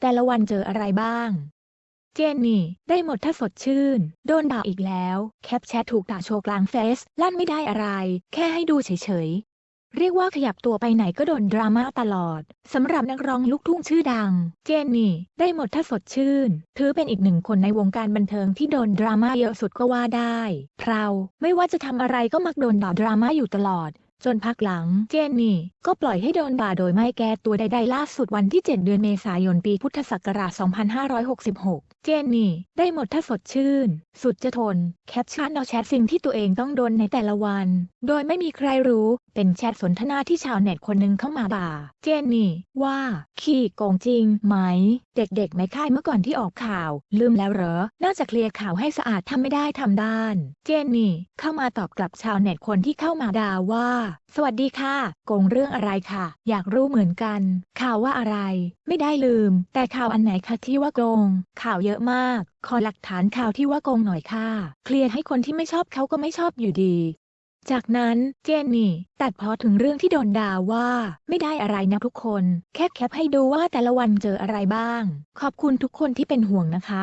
แต่ละวันเจออะไรบ้าง เจนนี่ ได้หมดถ้าสดชื่น โดนด่าอีกแล้ว แคปแชทถูกด่าโชว์กลางเฟซลั่นไม่ได้อะไร แค่ให้ดูเฉยๆเรียกว่าขยับตัวไปไหนก็โดนดราม่าตลอด สำหรับนักร้องลูกทุ่งชื่อดัง เจนนี่ ได้หมดถ้าสดชื่น ถือเป็นอีกหนึ่งคนในวงการบันเทิงที่โดนดราม่าเยอะสุดก็ว่าได้ เพราไม่ว่าจะทำอะไรก็มักโดนด่าดราม่าอยู่ตลอด จนพักหลังเจนนี่ก็ปล่อยให้โดนด่าโดยไม่แก้ตัวใดๆล่าสุดวันที่ 7 เดือนเมษายนปีพุทธศักราช 2566 เจนนี่ได้หมดท่าสดชื่น สุดจะทน แคปชั่นเอาแชทสิ่งที่ตัวเองต้องโดนในแต่ละวัน โดยไม่มีใครรู้ เป็นแชทสนทนาที่ชาวเน็ตคนหนึ่งเข้ามาด่า เจนนี่ ว่า ขี้โกงจริงไหม เด็กๆในค่ายเมื่อก่อนที่ออกข่าว ลืมแล้วเหรอ น่าจะเคลียร์ข่าวให้สะอาดทำไม่ได้ทำด้าน เจนนี่ เข้ามาตอบกลับชาวเน็ตคนที่เข้ามาด่าว่า สวัสดีค่ะ โกงเรื่องอะไรค่ะ อยากรู้เหมือนกัน ข่าวว่าอะไร ไม่ได้ลืม แต่ข่าวอันไหนคะที่ว่าโกง ข่าวเยอะมาก ขอหลักฐานข่าวที่ว่าโกงหน่อยค่ะ เคลียร์ให้คนที่ไม่ชอบเขาก็ไม่ชอบอยู่ดี จากนั้นเจนนี่ตัดพอถึงเรื่องที่โดนด่าว่าไม่ได้อะไรนะทุกคน แค่แคปให้ดูว่าแต่ละวันเจออะไรบ้าง ขอบคุณทุกคนที่เป็นห่วงนะคะ